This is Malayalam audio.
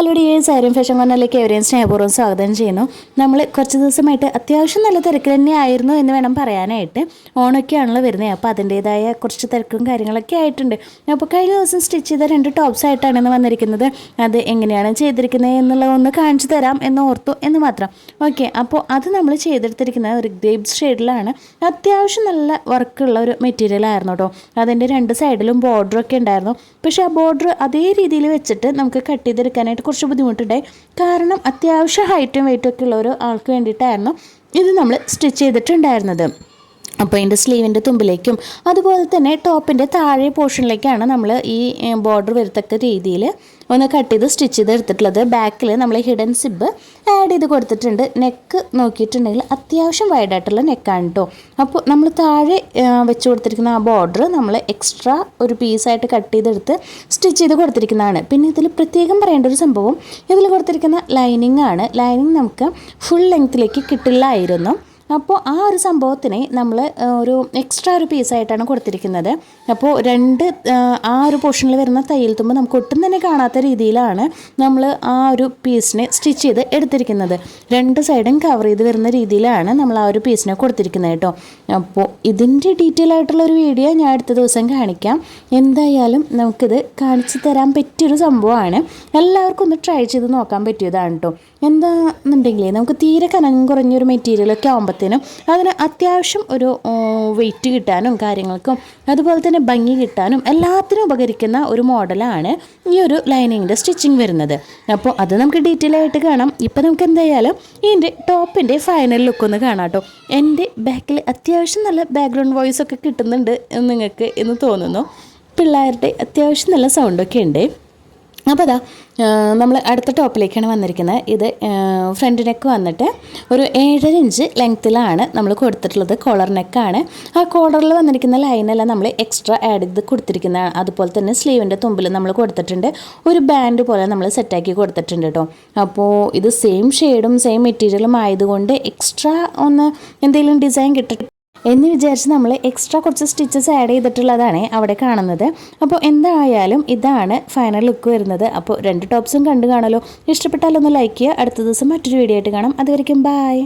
ഹലോ ഡിയേഴ്സ് സാരം ഫാഷൻ കോർണറിലേക്ക് എവരെയും സ്നേഹപൂർവം സ്വാഗതം ചെയ്യുന്നു. നമ്മൾ കുറച്ച് ദിവസമായിട്ട് അത്യാവശ്യം നല്ല തിരക്ക് തന്നെയായിരുന്നു എന്ന് വേണം പറയാനായിട്ട്. ഓണൊക്കെയാണല്ലോ വരുന്നത് അപ്പോൾ അതിന്റേതായ കുറച്ച് തിരക്കും കാര്യങ്ങളൊക്കെ ആയിട്ടുണ്ട്. അപ്പോൾ കഴിഞ്ഞ ദിവസം സ്റ്റിച്ച് ചെയ്ത രണ്ട് ടോപ്സ് ആയിട്ടാണ് ഇന്ന് വന്നിരിക്കുന്നത്. അത് എങ്ങനെയാണ് ചെയ്തിരിക്കുന്നത് എന്നുള്ളത് ഒന്ന് കാണിച്ചു തരാം എന്ന് ഓർത്തു എന്ന് മാത്രം. ഓക്കെ അപ്പോൾ അത് നമ്മൾ ചെയ്തെടുത്തിരിക്കുന്നത് ഒരു ഗ്രേപ്പ് ഷെയ്ഡിലാണ്. അത്യാവശ്യം നല്ല വർക്കുള്ള ഒരു മെറ്റീരിയൽ ആയിരുന്നു കേട്ടോ അതിന്റെ രണ്ട് സൈഡിലും ബോർഡറൊക്കെ ഉണ്ടായിരുന്നു. പക്ഷേ ആ ബോർഡർ അതേ രീതിയിൽ വെച്ചിട്ട് നമുക്ക് കട്ട് ചെയ്തെടുക്കാനായിട്ട് കുറച്ച് ബുദ്ധിമുട്ടുണ്ടായി. കാരണം അത്യാവശ്യം ഹൈറ്റും വെയിറ്റും ഒക്കെ ഉള്ള ഒരു ആൾക്ക് വേണ്ടിയിട്ടായിരുന്നു ഇത് നമ്മൾ സ്റ്റിച്ച് ചെയ്തിട്ടുണ്ടായിരുന്നത്. അപ്പോൾ അതിന്റെ സ്ലീവിന്റെ തുമ്പിലേക്കും അതുപോലെ തന്നെ ടോപ്പിന്റെ താഴെ പോർഷനിലേക്കാണ് നമ്മൾ ഈ ബോർഡർ വരത്തക്ക രീതിയിൽ ഒന്ന് കട്ട് ചെയ്ത് സ്റ്റിച്ച് ചെയ്ത് എടുത്തിട്ടുള്ളത്. ബാക്കിൽ നമ്മൾ ഹിഡൻ സിബ് ആഡ് ചെയ്ത് കൊടുത്തിട്ടുണ്ട്. നെക്ക് നോക്കിയിട്ടുണ്ടെങ്കിൽ അത്യാവശ്യം വൈഡായിട്ടുള്ള നെക്കാണ് കേട്ടോ അപ്പോൾ നമ്മൾ താഴെ വെച്ച് കൊടുത്തിരിക്കുന്ന ആ ബോർഡർ നമ്മൾ എക്സ്ട്രാ ഒരു പീസായിട്ട് കട്ട് ചെയ്തെടുത്ത് സ്റ്റിച്ച് ചെയ്ത് കൊടുത്തിരിക്കുന്നതാണ്. പിന്നെ ഇതിൽ പ്രത്യേകം പറയേണ്ട ഒരു സംഭവം ഇതിൽ കൊടുത്തിരിക്കുന്ന ലൈനിങ് ആണ്. ലൈനിങ് നമുക്ക് ഫുൾ ലെങ്ത്തിലേക്ക് കിട്ടില്ലായിരുന്നു. അപ്പോൾ ആ ഒരു സംഭവത്തിന് നമ്മൾ ഒരു എക്സ്ട്രാ ഒരു പീസായിട്ടാണ് കൊടുത്തിരിക്കുന്നത്. അപ്പോൾ രണ്ട് ആ ഒരു പോർഷനിൽ വരുന്ന തയ്യൽ തുമ്പ് നമുക്ക് ഒട്ടും തന്നെ കാണാത്ത രീതിയിലാണ് നമ്മൾ ആ ഒരു പീസിനെ സ്റ്റിച്ച് ചെയ്ത് എടുത്തിരിക്കുന്നത്. രണ്ട് സൈഡും കവർ ചെയ്ത് വരുന്ന രീതിയിലാണ് നമ്മൾ ആ ഒരു പീസിനെ കൊടുത്തിരിക്കുന്നത് കേട്ടോ. അപ്പോൾ ഇതിന്റെ ഡീറ്റെയിൽ ആയിട്ടുള്ള ഒരു വീഡിയോ ഞാൻ അടുത്ത ദിവസം കാണിക്കാം. എന്തായാലും നമുക്കിത് കാണിച്ചു തരാൻ പറ്റിയൊരു സംഭവമാണ്. എല്ലാവർക്കും ഒന്ന് ട്രൈ ചെയ്ത് നോക്കാൻ പറ്റിയതാണ് കേട്ടോ. എന്താണെന്നുണ്ടെങ്കിൽ നമുക്ക് തീരെ കനം കുറഞ്ഞൊരു മെറ്റീരിയലൊക്കെ ആകുമ്പോഴത്തേനും അതിന് അത്യാവശ്യം ഒരു വെയിറ്റ് കിട്ടാനും കാര്യങ്ങൾക്കും അതുപോലെ തന്നെ ഭംഗി കിട്ടാനും എല്ലാത്തിനും ഉപകരിക്കുന്ന ഒരു മോഡലാണ് ഈ ഒരു ലൈനിങ്ങിന്റെ സ്റ്റിച്ചിങ് വരുന്നത്. അപ്പോൾ അത് നമുക്ക് ഡീറ്റെയിൽ ആയിട്ട് കാണാം. ഇപ്പോൾ നമുക്ക് എന്തായാലും ഇതിന്റെ ടോപ്പിന്റെ ഫൈനൽ ലുക്ക് ഒന്ന് കാണാം കേട്ടോ. എന്റെ ബാക്കിൽ അത്യാവശ്യം നല്ല ബാക്ക്ഗ്രൗണ്ട് വോയിസ് ഒക്കെ കിട്ടുന്നുണ്ട് നിങ്ങൾക്ക് എന്ന് തോന്നുന്നു. പിള്ളേരുടെ അത്യാവശ്യം നല്ല സൗണ്ടൊക്കെ ഉണ്ട്. അപ്പോൾ അതാ നമ്മൾ അടുത്ത ടോപ്പിലേക്കാണ് വന്നിരിക്കുന്നത്. ഇത് ഫ്രണ്ട് നെക്ക് വന്നിട്ട് ഒരു ഏഴര ഇഞ്ച് ലെങ്ത്തിലാണ് നമ്മൾ കൊടുത്തിട്ടുള്ളത്. കോളർ നെക്കാണ്. ആ കോളറിൽ വന്നിരിക്കുന്ന ലൈനെല്ലാം നമ്മൾ എക്സ്ട്രാ ആഡ് ചെയ്ത് കൊടുത്തിരിക്കുന്നതാണ്. അതുപോലെ തന്നെ സ്ലീവിന്റെ തുമ്പിൽ നമ്മൾ കൊടുത്തിട്ടുണ്ട്. ഒരു ബാൻഡ് പോലെ നമ്മൾ സെറ്റാക്കി കൊടുത്തിട്ടുണ്ട് കേട്ടോ അപ്പോൾ ഇത് സെയിം ഷെയ്ഡും സെയിം മെറ്റീരിയലും ആയതുകൊണ്ട് എക്സ്ട്രാ ഒന്ന് എന്തെങ്കിലും ഡിസൈൻ കിട്ടി എന്ന് വിചാരിച്ച് നമ്മൾ എക്സ്ട്രാ കുറച്ച് സ്റ്റിച്ചസ് ആഡ് ചെയ്തിട്ടുള്ളതാണ് അവിടെ കാണുന്നത്. അപ്പോൾ എന്തായാലും ഇതാണ് ഫൈനൽ ലുക്ക് വരുന്നത്. അപ്പോൾ രണ്ട് ടോപ്സും കണ്ടു കാണല്ലോ ഇഷ്ടപ്പെട്ടാലൊന്ന് ലൈക്ക് ചെയ്യുക. അടുത്ത ദിവസം മറ്റൊരു വീഡിയോ ആയിട്ട് കാണാം. അതുവരെയ്ക്കും ബായ്